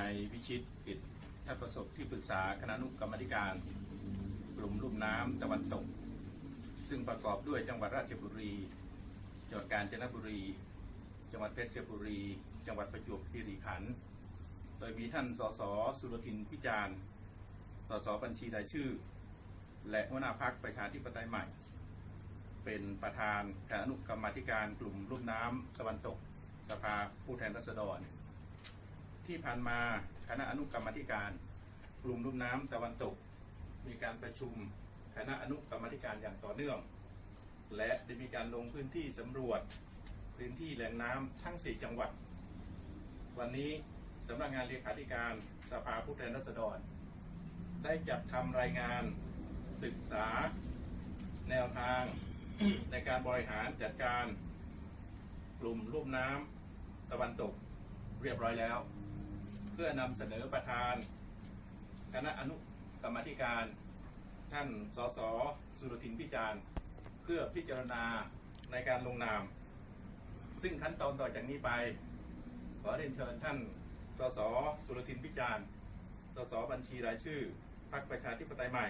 ายวิชิตกิจท่านประสบที่ปรึกษาคณะนุกรรมธิการ กลุ่มลุ่มน้ำตะวันตก ซึ่งประกอบด้วยจังหวัดราชบุรี จังหวัดกาญจนบุรี จังหวัดเพชรบุรี จังหวัดประจวบคีรีขันธ์โดยมีท่านสสสุรทินพิจารณ์สสบัญชีรายชื่อ และหัวหน้าพักประชาธิปไตยใหม่ เป็นประธานคณะนุกรรมาธิการกลุ่มลุ่มน้ำตะวันตก สภาผู้แทนราษฎร ที่ผ่านมาคณะอนุกรรมธิการกลุ่มลุ่มน้ำตะวันตก มีการประชุมคณะอนุกรรมธิการอย่างต่อเนื่อง และได้มีการลงพื้นที่สำรวจพื้นที่แหล่งน้ำทั้ง 4 จังหวัด วันนี้สำนักงานเลขาธิการสภาผู้แทนราษฎร ได้จัดทำรายงานศึกษาแนวทางในการบริหารจัดการกลุ่มลุ่มน้ำตะวันตกเรียบร้อยแล้ว เพื่อนำเสนอประธาน คณะอนุกรรมธิการ ท่านสสสุรทินพิจารณ์ เพื่อพิจารณาในการลงนาม ซึ่งขั้นตอนต่อจากนี้ไป ขอเรียนเชิญท่านสสสุรทินพิจารณ์สสบัญชีรายชื่อพรรคประชาธิปไตยใหม่